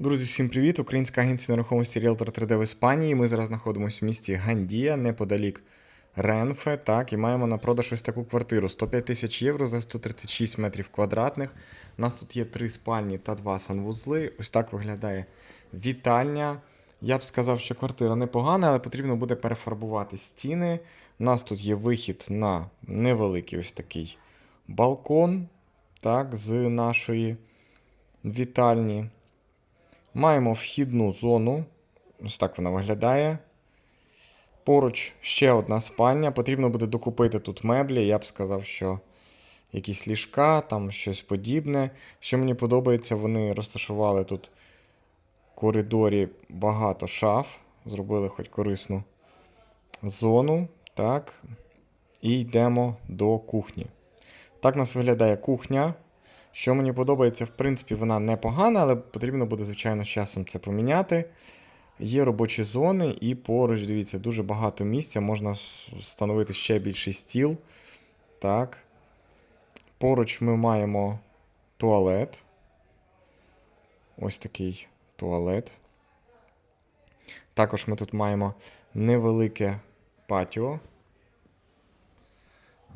Друзі, всім привіт! Українська агенція нерухомості Realtor 3D в Іспанії. Ми зараз знаходимося в місті Гандія, неподалік Ренфе. Так, і маємо на продаж ось таку квартиру 105 тисяч євро за 136 метрів квадратних. У нас тут є три спальні та два санвузли. Ось так виглядає вітальня. Я б сказав, що квартира непогана, але потрібно буде перефарбувати стіни. У нас тут є вихід на невеликий ось такий балкон так, з нашої вітальні. Маємо вхідну зону. Ось так вона виглядає. Поруч ще одна спальня. Потрібно буде докупити тут меблі. Я б сказав, що якісь ліжка, там щось подібне. Що мені подобається, вони розташували тут в коридорі багато шаф. Зробили хоч корисну зону. Так. І йдемо до кухні. Так у нас виглядає кухня. Що мені подобається, в принципі, вона непогана, але потрібно буде, звичайно, з часом це поміняти. Є робочі зони, і поруч, дивіться, дуже багато місця. Можна встановити ще більший стіл. Так. Поруч ми маємо туалет. Ось такий туалет. Також ми тут маємо невелике патіо.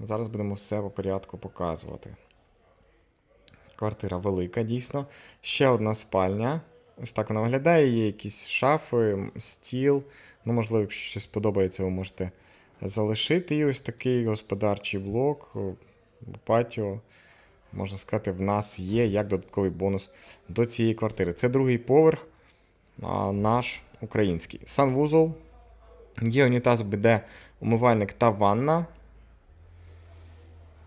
Зараз будемо все по порядку показувати. Квартира велика, дійсно. Ще одна спальня. Ось так вона виглядає. Є якісь шафи, стіл. Ну, можливо, якщо щось подобається, ви можете залишити. І ось такий господарчий блок, патіо. Можна сказати, в нас є як додатковий бонус до цієї квартири. Це другий поверх, а, наш український. Санвузол. Є унітаз, біде умивальник та ванна.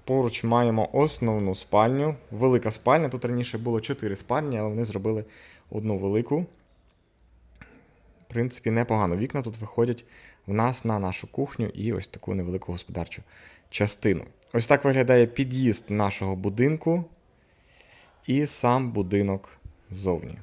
Поруч маємо основну спальню. Велика спальня. Тут раніше було 4 спальні, але вони зробили одну велику. В принципі, непогано. Вікна тут виходять в нас на нашу кухню і ось таку невелику господарчу частину. Ось так виглядає під'їзд нашого будинку і сам будинок ззовні.